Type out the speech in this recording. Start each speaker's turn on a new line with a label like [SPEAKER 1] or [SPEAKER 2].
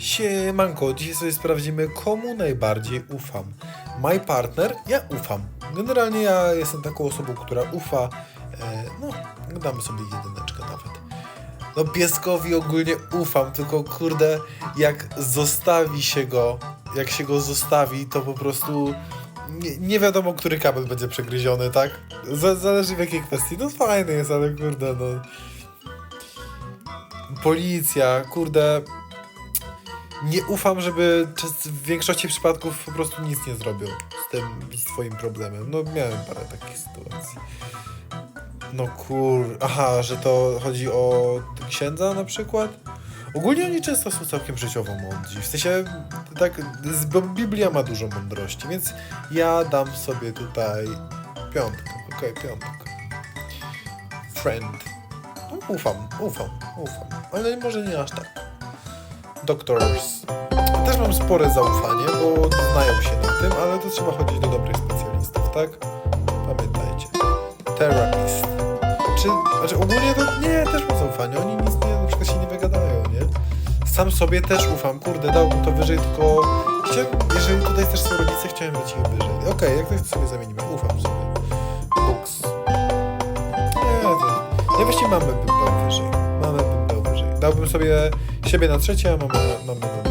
[SPEAKER 1] Siemanko, dzisiaj sobie sprawdzimy, komu najbardziej ufam. My partner, ja ufam. Generalnie ja jestem taką osobą, która ufa. E, no, damy sobie jedyneczkę nawet. No pieskowi ogólnie ufam, tylko kurde, jak zostawi się go, jak się go zostawi, to po prostu nie, nie wiadomo, który kabel będzie przegryziony, tak? Z, zależy w jakiej kwestii. No fajny jest, ale kurde, no... Policja, kurde... Nie ufam, żeby w większości przypadków po prostu nic nie zrobią z tym swoim problemem. No miałem parę takich sytuacji. No kur... Aha, że to chodzi o księdza na przykład? Ogólnie oni często są całkiem życiowo mądrzy. W sensie, tak, z- Biblia ma dużo mądrości, więc ja dam sobie tutaj piątkę. Okej, piątkę. Friend. No, ufam, ufam, ufam. Ale może nie aż tak. Doctors. Też mam spore zaufanie, bo znają się na tym, ale to trzeba chodzić do dobrych specjalistów, tak? Pamiętajcie. Therapist. Czy, znaczy ogólnie to nie, też mam zaufanie. Oni nic nie, na przykład się nie wygadają, nie? Sam sobie też ufam. Kurde, dałbym to wyżej, tylko chciałem, jeżeli tutaj też są rodzice, chciałem dać ich wyżej. Okej, jak coś to sobie zamienimy. Ufam sobie. Books. Nie, to... Ja właściwie mamę bym dał wyżej. Mamę bym dał wyżej. Dałbym sobie siebie na trzecie, a mamę, mamę